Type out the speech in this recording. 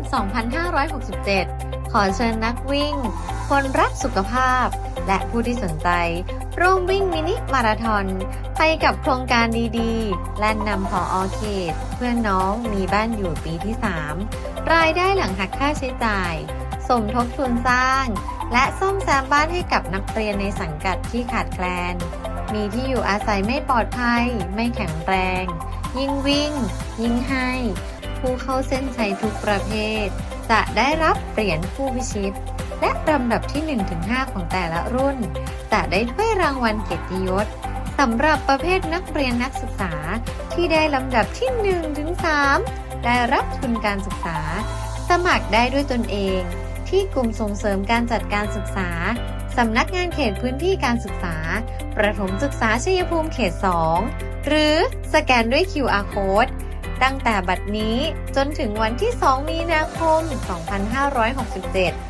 2567 ขอเชิญนักวิ่ง คนรักสุขภาพ และผู้ที่สนใจ ร่วมวิ่งมินิมาราธอนไปกับโครงการดีๆ และนำพออเขต เพื่อนน้องมีบ้านอยู่ปีที่ 3 รายได้หลังหักค่าใช้จ่าย สมทบทุนสร้าง และซ่อมแซมบ้านให้กับนักเรียนในสังกัดที่ขาดแคลน มีที่อยู่อาศัยไม่ปลอดภัย ไม่แข็งแรง ยิ่งวิ่ง ยิ่งให้ ผู้เข้าเส้นชัยทุกประเภท จะได้รับเหรียญผู้พิชิต และลำดับที่ 1-5 ของแต่ละรุ่น จะได้ถ้วยรางวัลเกียรติยศสำหรับประเภทนักเรียนนักศึกษาที่ได้ลำดับที่ 1-3 ได้รับทุนการศึกษา สมัครได้ด้วยตนเอง ที่กลุ่มส่งเสริมการจัดการศึกษาสำนักงานเขตพื้นที่การศึกษา ประถมศึกษาชัยภูมิเขต 2 หรือสแกนด้วย QR code ตั้งแต่บัดนี้จนถึงวันที่ 2 มีนาคม 2567